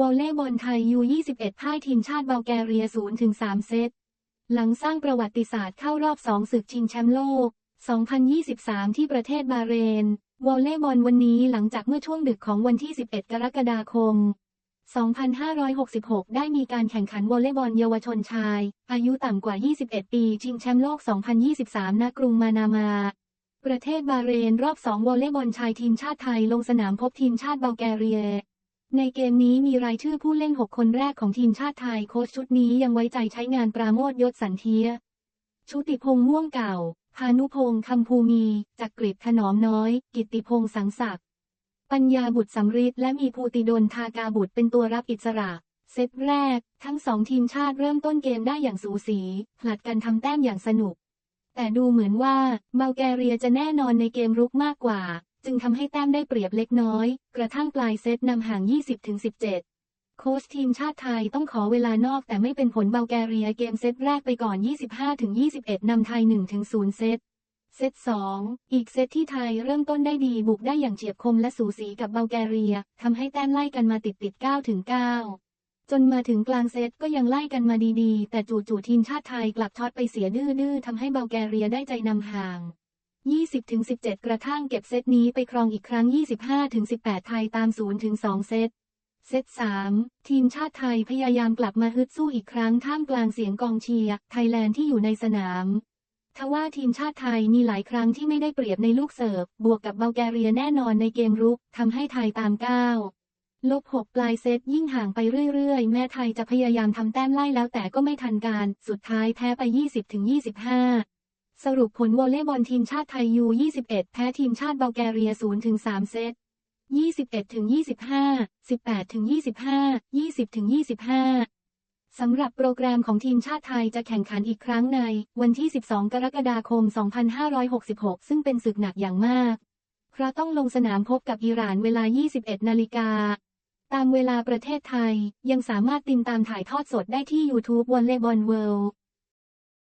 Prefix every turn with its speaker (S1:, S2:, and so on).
S1: วอลเลย์บอลไทยยู 21 พ่ายทีมชาติบัลแกเรีย 0-3 เซต หลังสร้างประวัติศาสตร์เข้ารอบ 2 ศึกชิงแชมป์โลก 2023 ที่ประเทศบาเรน วอลเลย์บอลวันนี้หลังจากเมื่อช่วงดึกของวันที่ 11 กรกฎาคม 2566 ได้มีการแข่งขันวอลเลย์บอลเยาวชนชาย อายุต่ำกว่า 21 ปี ชิงแชมป์โลก 2023 ณ กรุงมานามา ประเทศบาเรน รอบ 2 วอลเลย์บอลชายทีมชาติไทยลงสนามพบทีมชาติบัลแกเรีย ในเกมนี้มีรายชื่อผู้เล่น 6 คนแรกของทีมชาติไทยโค้ชชุดนี้ยังไว้ใจใช้งานปราโมทยศสันเทีย ชุติพงษ์ม่วงเก่า พานุพงษ์คำภูมี จักกริดถนอมน้อย กิติพงษ์สังศักดิ์ ปัญญาบุตรสำริดและมีภูติดลทากาบุตรเป็นตัวรับอิสระ เซตแรก ทั้งสองทีมชาติเริ่มต้นเกมได้อย่างสูสี ผลัดกันทำแต้มอย่างสนุก แต่ดูเหมือนว่าบัลแกเรียจะแน่นอนในเกมรุกมากกว่า จึงทำให้แต้มได้เปรียบเล็กน้อย กระทั่งปลายเซตนำห่าง 20-17 โค้ชทีมชาติไทยต้องขอเวลานอกแต่ไม่เป็นผลเบลแกเรียเกมเซตแรกไปก่อน 25-21 นำไทย 1-0 เซตเซต 2 อีกเซตที่ไทยเริ่มต้นได้ดีบุกได้อย่างเฉียบคมและสูสีกับเบลแกเรียทำให้แต้มไล่กันมาติดติด9ถึง9จนมาถึงกลางเซตก็ยังไล่กันมาดีๆ แต่จู่ๆทีมชาติไทยกลับช็อตไปเสียดื้อๆทำให้เบลแกเรียได้ใจนำห่าง 20-17 กระทั่งเก็บเซตนี้ไปครองอีกครั้ง 25-18 ไทยตาม 0-2 เซต เซต 3 ทีมชาติไทยพยายามกลับมาฮึดสู้อีกครั้งท่ามกลางเสียงกองเชียร์ไทยแลนด์ที่อยู่ในสนามทว่าทีมชาติไทยมีหลายครั้งที่ไม่ได้เปรียบในลูกเสิร์ฟ บวกกับเบลแกเรียแน่นอนในเกมรุกทำให้ไทยตาม9ลบ6ปลายเซตยิ่งห่างไปเรื่อยๆ แม้ไทยจะพยายามทำแต้มไล่แล้วแต่ก็ไม่ทันการ สุดท้ายแพ้ไป 20-25 สรุปผลวอลเลย์บอลทีมชาติไทยยู21 แพ้ทีมชาติบัลแกเรีย 0-3 เซต 21-25 18-25 20-25 สำหรับโปรแกรมของทีมชาติไทยจะแข่งขันอีกครั้งใน วันที่ 12 กรกฎาคม 2566 ซึ่งเป็นศึกหนักอย่างมาก เพราะต้องลงสนามพบกับอิหร่านเวลา 21 นาฬิกา ตามเวลาประเทศไทยยังสามารถติดตามถ่ายทอดสดได้ที่ YouTube วอลเลย์บอลเวิลด์